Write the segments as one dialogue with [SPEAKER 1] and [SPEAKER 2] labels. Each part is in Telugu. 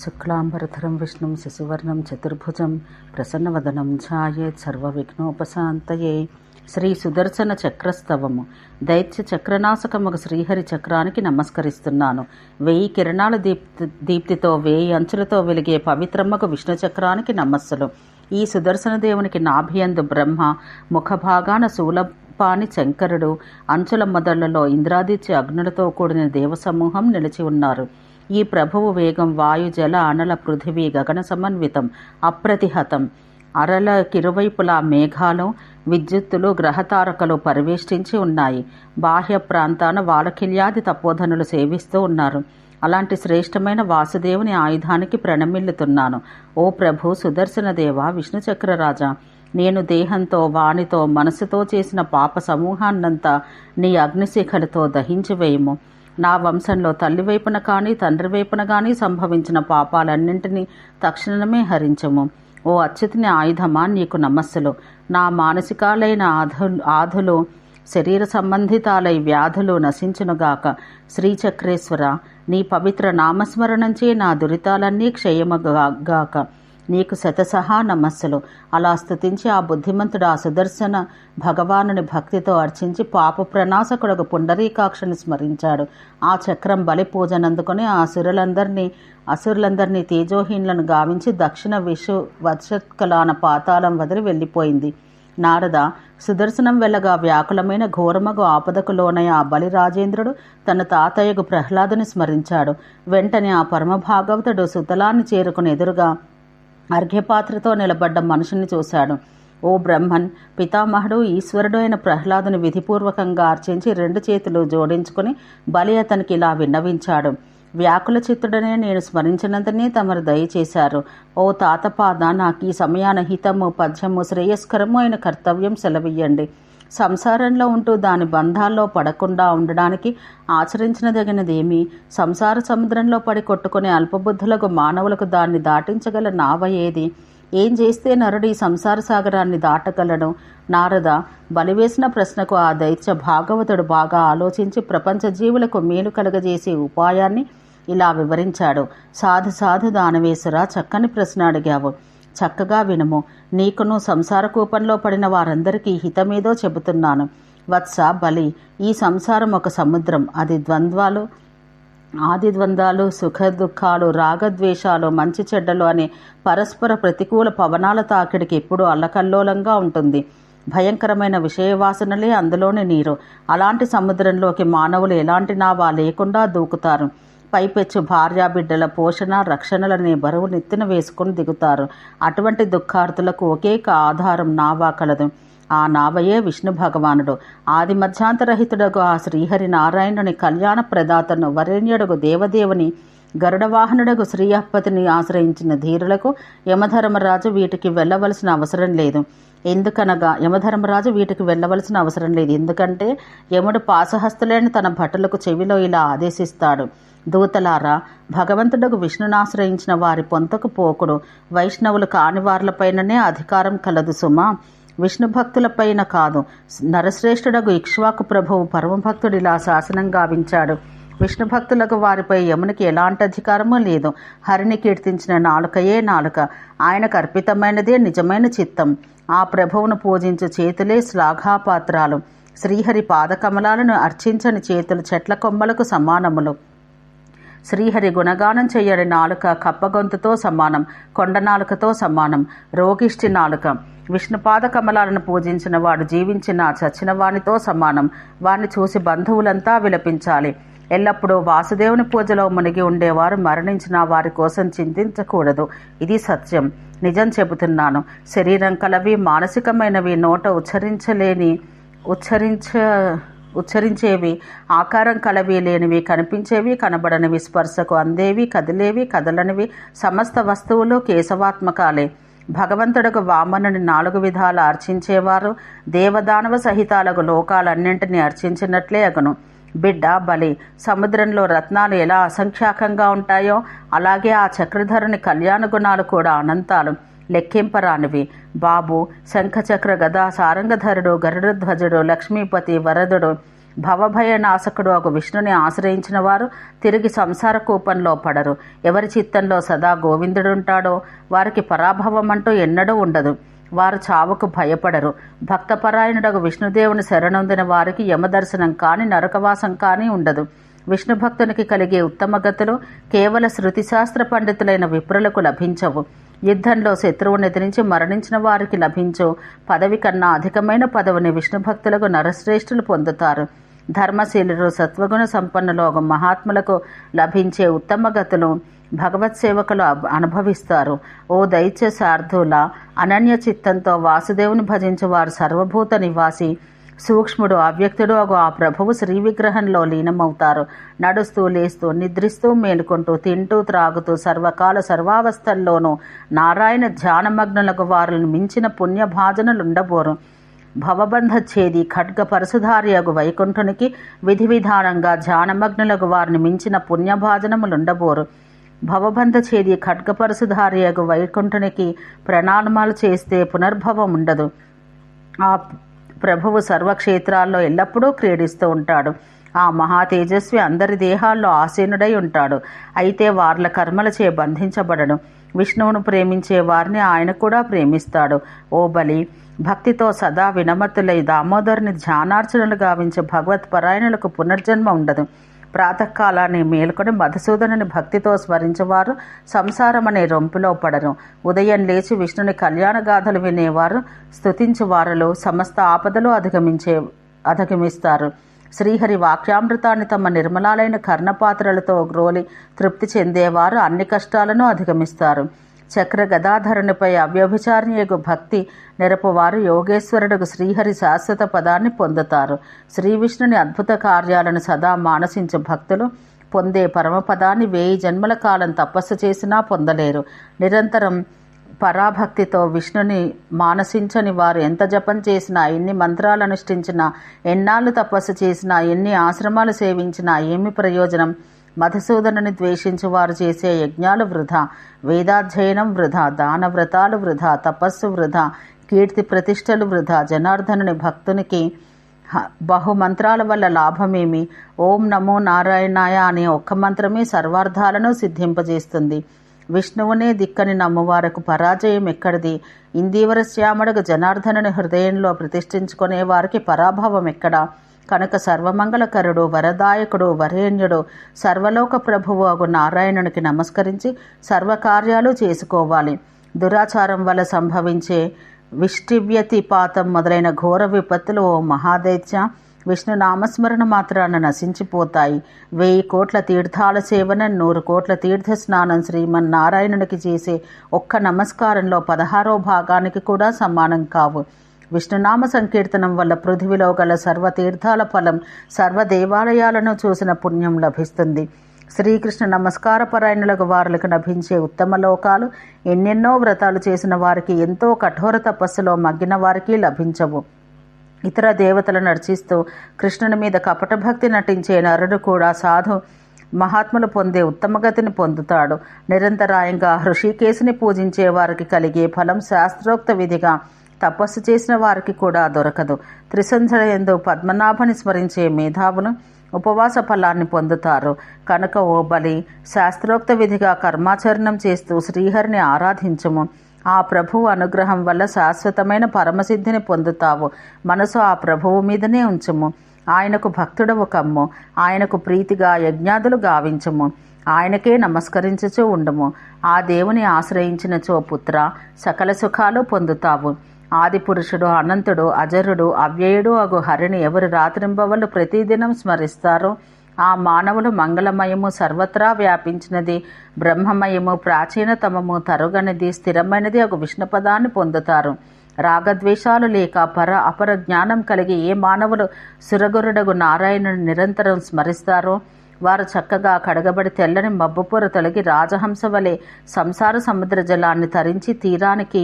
[SPEAKER 1] శుక్లాంబరధరం విష్ణుం శశివర్ణం చతుర్భుజం ప్రసన్నవదనం ఛాయేత్ సర్వవిఘ్నోపశాంతయే. శ్రీ సుదర్శన చక్రస్తవము దైత్య చక్రనాశకముగ శ్రీహరి చక్రానికి నమస్కరిస్తున్నాను. వెయ్యి కిరణాల దీప్తి దీప్తితో వేయి అంచులతో వెలిగే పవిత్రమ్మకు విష్ణు చక్రానికి నమస్సులు. ఈ సుదర్శన దేవునికి నాభియందు బ్రహ్మ ముఖభాగాన శూలపాని శంకరుడు అంచుల మొదళ్ళలో ఇంద్రాదిత్య అగ్నులతో కూడిన దేవసమూహం నిలిచి ఉన్నారు. ఈ ప్రభువు వేగం వాయు జల అనల పృథివీ గగన సమన్వితం అప్రతిహతం. అరల కిరువైపులా మేఘాలు విద్యుత్తులు గ్రహతారకలు పరివేష్టించి ఉన్నాయి. బాహ్య ప్రాంతాన వాలకిల్యాది తపోధనులు సేవిస్తూ ఉన్నారు. అలాంటి శ్రేష్టమైన వాసుదేవుని ఆయుధానికి ప్రణమిల్లుతున్నాను. ఓ ప్రభు సుదర్శన దేవ విష్ణు చక్రరాజా! నేను దేహంతో వాణితో మనసుతో చేసిన పాప సమూహాన్నంతా నీ అగ్నిశిఖలతో దహించివేయము. నా వంశంలో తల్లి వైపున కానీ తండ్రి వైపున కానీ సంభవించిన పాపాలన్నింటినీ తక్షణమే హరించము. ఓ అచ్యుతిని ఆయుధమా నీకు నమస్సులు. నా మానసికాలైన ఆధు ఆధులు శరీర సంబంధితాలై వ్యాధులు నశించునుగాక శ్రీచక్రేశ్వర నీ పవిత్ర నామస్మరణంచే నా దురితాలన్నీ క్షయమగాక నీకు శతసహా నమస్సులు. అలా స్థుతించి ఆ బుద్ధిమంతుడు ఆ సుదర్శన భగవానుని భక్తితో అర్చించి పాప ప్రణాశకుడు పుండరీకాక్షని స్మరించాడు. ఆ చక్రం బలి పూజనందుకొని ఆ అసురులందరినీ అసురులందరినీ తేజోహీనులను గావించి దక్షిణ విషు వర్షత్కలాన పాతాళం వదిలి వెళ్ళిపోయింది. నారద సుదర్శనం వెళ్ళగా వ్యాకులమైన ఘోరమగు ఆపదకు లోనై ఆ బలి రాజేంద్రుడు తన తాతయ్యకు ప్రహ్లాదుని స్మరించాడు. వెంటనే ఆ పరమభాగవతుడు సుతలాన్ని చేరుకుని ఎదురుగా అర్ఘ్యపాత్రతో నిలబడ్డ మనుషుని చూశాడు. ఓ బ్రహ్మన్ పితామహుడు ఈశ్వరుడు అయిన ప్రహ్లాదుని విధిపూర్వకంగా అర్చించి రెండు చేతులు జోడించుకుని బలి అతనికి ఇలా విన్నవించాడు. వ్యాకుల చిత్తుడనే నేను స్మరించినంతనే తమరు దయచేశారు. ఓ తాతపాద నాకు ఈ సమయాన హితము పద్యము శ్రేయస్కరము అయిన కర్తవ్యం సెలవియ్యండి. సంసారంలో ఉంటూ దాని బంధాల్లో పడకుండా ఉండడానికి ఆచరించినదగినదేమి? సంసార సముద్రంలో పడి కొట్టుకునే అల్పబుద్ధులకు మానవులకు దాన్ని దాటించగల నావ ఏది? ఏం చేస్తే నరుడు ఈ సంసార సాగరాన్ని దాటగలడు? నారద బలివేసిన ప్రశ్నకు ఆ దైత్య భాగవతుడు బాగా ఆలోచించి ప్రపంచ జీవులకు మేలు కలగజేసే ఉపాయాన్ని ఇలా వివరించాడు. సాధు సాధు దానవేశ్వర చక్కని ప్రశ్న అడిగావు. చక్కగా వినుము. నీకును సంసార కూపంలో పడిన వారందరికీ హితమేదో చెబుతున్నాను. వత్స బలి ఈ సంసారం ఒక సముద్రం. అది ద్వంద్వాలు ఆది ద్వంద్వాలు సుఖ దుఃఖాలు రాగద్వేషాలు మంచి చెడ్డలు అనే పరస్పర ప్రతికూల పవనాల తాకిడికి ఎప్పుడూ అల్లకల్లోలంగా ఉంటుంది. భయంకరమైన విషయవాసనలే అందులోని నీరు. అలాంటి సముద్రంలోకి మానవులు ఎలాంటి నావా లేకుండా దూకుతారు. పైపెచ్చు భార్యాబిడ్డల పోషణ రక్షణలనే బరువు నెత్తిన వేసుకుని దిగుతారు. అటువంటి దుఃఖార్థులకు ఒకేక ఆధారం నావా కలదు. ఆ నావయే విష్ణు భగవానుడు. ఆది మధ్యాంతరహితుడగు ఆ శ్రీహరి నారాయణుని కళ్యాణ ప్రదాతను వరేణ్యుడుగు దేవదేవుని గరుడవాహనుడగు శ్రీయపతిని ఆశ్రయించిన ధీరులకు యమధర్మరాజు వీటికి వెళ్ళవలసిన అవసరం లేదు. ఎందుకనగా యమధర్మరాజు వీటికి వెళ్ళవలసిన అవసరం లేదు. ఎందుకంటే యముడు పాసహస్తులేని తన భటులకు చెవిలో ఇలా ఆదేశిస్తాడు. దూతలారా భగవంతుడకు విష్ణునాశ్రయించిన వారి పొంతకు పోకుడు. వైష్ణవులు కాని వార్లపైననే అధికారం కలదు సుమా. విష్ణు భక్తులపైన కాదు. నరశ్రేష్ఠుడకు ఇక్ష్వాకు ప్రభువు పరమభక్తుడు ఇలా శాసనం గావించాడు. విష్ణు భక్తులకు వారిపై యమునికి ఎలాంటి అధికారమూ లేదు. హరిని కీర్తించిన నాలుకయే నాలుక. ఆయనకు అర్పితమైనదే నిజమైన చిత్తం. ఆ ప్రభువును పూజించు చేతులే శ్లాఘాపాత్రాలు. శ్రీహరి పాదకమలాలను అర్చించని చేతులు చెట్ల కొమ్మలకు సమానములు. శ్రీహరి గుణగానం చేయని నాలుక కప్పగొంతుతో సమానం కొండ నాలుకతో సమానం రోగిష్టి నాలుక. విష్ణుపాద కమలాలను పూజించిన వాడు జీవించిన చచ్చిన వానితో సమానం. వాణ్ణి చూసి బంధువులంతా విలపించాలి. ఎల్లప్పుడూ వాసుదేవుని పూజలో మునిగి ఉండేవారు మరణించిన వారి కోసం చింతించకూడదు. ఇది సత్యం. నిజం చెబుతున్నాను. శరీరం కలవి మానసికమైనవి నోట ఉచ్చరించలేని ఉచ్చరించ ఉచ్చరించేవి ఆకారం కలవి లేనివి కనిపించేవి కనబడనివి స్పర్శకు అందేవి కదిలేవి కదలనివి సమస్త వస్తువులు కేశవాత్మకాలే. భగవంతుడకు వామనుని నాలుగు విధాలు అర్చించేవారు దేవదానవ సహితాలకు లోకాలన్నింటినీ అర్చించినట్లే అగును. బిడ్డ బలి. సముద్రంలో రత్నాలు ఎలా అసంఖ్యాకంగా ఉంటాయో అలాగే ఆ చక్రధరుని కళ్యాణ గుణాలు కూడా అనంతాలు. లెక్కింపరానివి. బాబు శంఖచక్ర గదా సారంగధరుడు గరుడధ్వజుడు లక్ష్మీపతి వరదుడు. భవభయ నాశకుడు ఒక విష్ణుని ఆశ్రయించిన వారు తిరిగి సంసార కూపంలో పడరు. ఎవరి చిత్తంలో సదా గోవిందుడుంటాడో వారికి పరాభవం అంటూ ఎన్నడూ ఉండదు. వారు చావుకు భయపడరు. భక్తపరాయణుడకు విష్ణుదేవుని శరణొందిన వారికి యమదర్శనం కాని నరకవాసం కానీ ఉండదు. విష్ణు భక్తునికి కలిగే ఉత్తమ గతులు కేవల శృతిశాస్త్ర పండితులైన విప్రులకు లభించవు. యుద్ధంలో శత్రువుని ఎదిరించి మరణించిన వారికి లభించు పదవి కన్నా అధికమైన పదవిని విష్ణు భక్తులకు నరశ్రేష్ఠులు పొందుతారు. ధర్మశీలుడు సత్వగుణ సంపన్నులు ఒక మహాత్ములకు లభించే ఉత్తమ గతులు భగవత్ సేవకులు అనుభవిస్తారు. ఓ దైత్య సార్థుల అనన్య చిత్తంతో వాసుదేవుని భజించేవారు సర్వభూత నివాసి సూక్ష్ముడు అవ్యక్తుడు అగు ఆ ప్రభువు శ్రీ విగ్రహంలో లీనమవుతారు. నడుస్తూ లేస్తూ నిద్రిస్తూ మేలుకుంటూ తింటూ త్రాగుతూ సర్వకాల సర్వావస్థల్లోనూ నారాయణ ధ్యానమగ్నులకు వారిని మించిన పుణ్యభాజనలుండబోరు. భవబంధ ఛేది ఖడ్గ పరసుధారియగు వైకుంఠునికి విధి విధానంగా ధ్యానమగ్నులకు వారిని మించిన పుణ్యభాజనములుండబోరు. భవబంధ చేది ఖడ్గపరసుధారియగు వైకుంఠునికి ప్రణాళమాలు చేస్తే పునర్భవం ఉండదు. ఆ ప్రభువు సర్వక్షేత్రాల్లో ఎల్లప్పుడూ క్రీడిస్తూ ఉంటాడు. ఆ మహా తేజస్వి అందరి దేహాల్లో ఆసీనుడై ఉంటాడు. అయితే వార్ల కర్మలచే బంధించబడడు విష్ణువును ప్రేమించే వారిని ఆయన కూడా ప్రేమిస్తాడు. ఓ బలి! భక్తితో సదా వినమతులై దామోదరుని ధ్యానార్చనలు గావించే భగవత్ పరాయణులకు పునర్జన్మ ఉండదు. ప్రాతకాలాన్ని మేల్కొని మధుసూదనుని భక్తితో స్మరించేవారు సంసారం అనే రొంపులో పడరు. ఉదయం లేచి విష్ణుని కళ్యాణ గాథలు వినేవారు స్తుతించు వారిలో సమస్త ఆపదలు అధిగమించే అధిగమిస్తారు. శ్రీహరి వాక్యామృతాన్ని తమ నిర్మలాలైన కర్ణపాత్రలతో గ్రోలి తృప్తి చెందేవారు అన్ని కష్టాలను అధిగమిస్తారు. చక్ర గదాధరునిపై అవ్యభిచారిణియగు భక్తి నెరపువారు యోగేశ్వరుడుకు శ్రీహరి శాశ్వత పదాన్ని పొందుతారు. శ్రీ విష్ణుని అద్భుత కార్యాలను సదా మానసించే భక్తులు పొందే పరమపదాన్ని వేయి జన్మల కాలం తపస్సు చేసినా పొందలేరు. నిరంతరం పరాభక్తితో విష్ణుని మానసించని వారు ఎంత జపం చేసినా ఎన్ని మంత్రాలు అనుష్ఠించినా ఎన్నాళ్ళు తపస్సు చేసినా ఎన్ని ఆశ్రమాలు సేవించినా ఏమి ప్రయోజనం? మధుసూదనుని ద్వేషించి వారు చేసే యజ్ఞాలు వృధా. వేదాధ్యయనం వృధా. దాన వ్రతాలు వృధా. తపస్సు వృధా. కీర్తి ప్రతిష్టలు వృధా. జనార్దనుని భక్తునికి బహుమంత్రాల వల్ల లాభమేమి? ఓం నమో నారాయణాయ అనే ఒక్క మంత్రమే సర్వార్థాలను సిద్ధింపజేస్తుంది. విష్ణువునే దిక్కని నమ్మువారకు పరాజయం ఎక్కడిది? ఇందీవర శ్యామడుగు జనార్దనుని హృదయంలో ప్రతిష్ఠించుకునే వారికి పరాభవం ఎక్కడా? కనుక సర్వమంగళకరుడు వరదాయకుడు వరేణ్యుడు సర్వలోక ప్రభువు అగు నారాయణునికి నమస్కరించి సర్వకార్యాలు చేసుకోవాలి. దురాచారం వల్ల సంభవించే విష్టివ్యతిపాతం మొదలైన ఘోర విపత్తులు ఓ మహాదైత్య విష్ణు నామస్మరణ మాత్రాన నశించిపోతాయి. వెయ్యి కోట్ల తీర్థాల సేవన నూరు కోట్ల తీర్థ స్నానం శ్రీమన్నారాయణునికి చేసే ఒక్క నమస్కారంలో పదహారో భాగానికి కూడా సమానం కావు. విష్ణునామ సంకీర్తనం వల్ల పృథివిలో గల సర్వ తీర్థాల ఫలం సర్వ దేవాలయాలను చూసిన పుణ్యం లభిస్తుంది. శ్రీకృష్ణ నమస్కార పరాయణులకు వారులకు లభించే ఉత్తమ లోకాలు ఎన్నెన్నో వ్రతాలు చేసిన వారికి ఎంతో కఠోర తపస్సులో మగ్గిన వారికి లభించవు. ఇతర దేవతలను నర్చిస్తూ కృష్ణుని మీద కపట భక్తి నటించే నరుడు కూడా సాధు మహాత్ములు పొందే ఉత్తమగతిని పొందుతాడు. నిరంతరాయంగా హృషికేశుని పూజించే వారికి కలిగే ఫలం శాస్త్రోక్త విధిగా తపస్సు చేసిన వారికి కూడా దొరకదు. త్రిసంధ్ర ఎందు పద్మనాభని స్మరించే మేధావులు ఉపవాస ఫలాన్ని పొందుతారు. కనుక ఓ బలి శాస్త్రోక్త విధిగా కర్మాచరణం చేస్తూ శ్రీహరిని ఆరాధించము. ఆ ప్రభువు అనుగ్రహం వల్ల శాశ్వతమైన పరమసిద్ధిని పొందుతావు. మనసు ఆ ప్రభువు మీదనే ఉంచుము. ఆయనకు భక్తుడవు కమ్ము. ఆయనకు ప్రీతిగా యజ్ఞాదులు గావించము. ఆయనకే నమస్కరించుచూ ఉండము. ఆ దేవుని ఆశ్రయించినచో పుత్ర సకల సుఖాలు పొందుతావు. ఆది పురుషుడు అనంతుడు అజరుడు అవ్యయుడు అగు హరిని ఎవరు రాత్రింబవలు ప్రతిదినం స్మరిస్తారో ఆ మానవులు మంగళమయము సర్వత్రా వ్యాపించినది బ్రహ్మమయము ప్రాచీనతమము తరుగనిది స్థిరమైనది ఒక విష్ణుపదాన్ని పొందుతారు. రాగద్వేషాలు లేక పర అపర జ్ఞానం కలిగి ఏ మానవులు సురగురుడగు నారాయణుని నిరంతరం స్మరిస్తారో వారు చక్కగా కడగబడి తెల్లని మబ్బుపొర తొలగి రాజహంస వలె సంసార సముద్ర జలాన్ని తరించి తీరానికి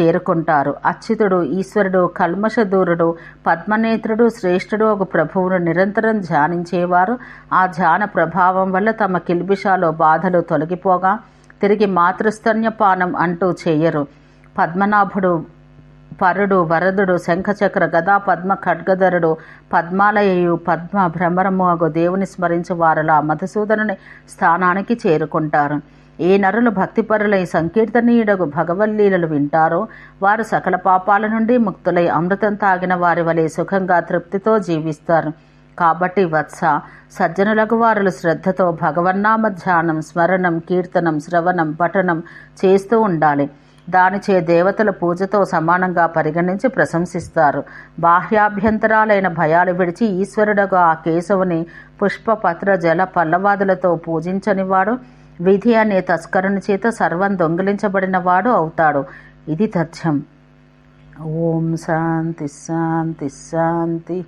[SPEAKER 1] చేరుకుంటారు. అచ్యుతుడు ఈశ్వరుడు కల్మషదూరుడు పద్మనేత్రుడు శ్రేష్ఠుడు ఒక ప్రభువును నిరంతరం ధ్యానించేవారు. ఆ ధ్యాన ప్రభావం వల్ల తమ కిల్బిషాలో బాధలు తొలగిపోగా తిరిగి మాతృస్తన్యపానం అంటూ చేయరు. పద్మనాభుడు పరుడు వరదుడు శంఖచక్ర గదా పద్మ ఖడ్గధరుడు పద్మాలయు పద్మ భ్రమరము అగు దేవుని స్మరించు వారలా మధుసూదనుని స్థానానికి చేరుకుంటారు. ఏ నరులు భక్తిపరులై సంకీర్తనీయుడగు భగవల్లీలలు వింటారో వారు సకల పాపాల నుండి ముక్తులై అమృతం తాగిన వారి వలె సుఖంగా తృప్తితో జీవిస్తారు. కాబట్టి వత్స సజ్జనులకు వారులు శ్రద్ధతో భగవన్నామ ధ్యానం స్మరణం కీర్తనం శ్రవణం పఠనం చేస్తూ ఉండాలి. దానిచే దేవతల పూజతో సమానంగా పరిగణించి ప్రశంసిస్తారు. బాహ్యాభ్యంతరాలైన భయాలు విడిచి ఈశ్వరుడుగా ఆ కేశవుని పుష్పపత్ర జల పల్లవాదులతో పూజించని వాడు విధి అనే తస్కరుని చేత సర్వం దొంగిలించబడిన వాడు అవుతాడు. ఇది తథ్యం. ఓం శాంతి శాంతి శాంతి.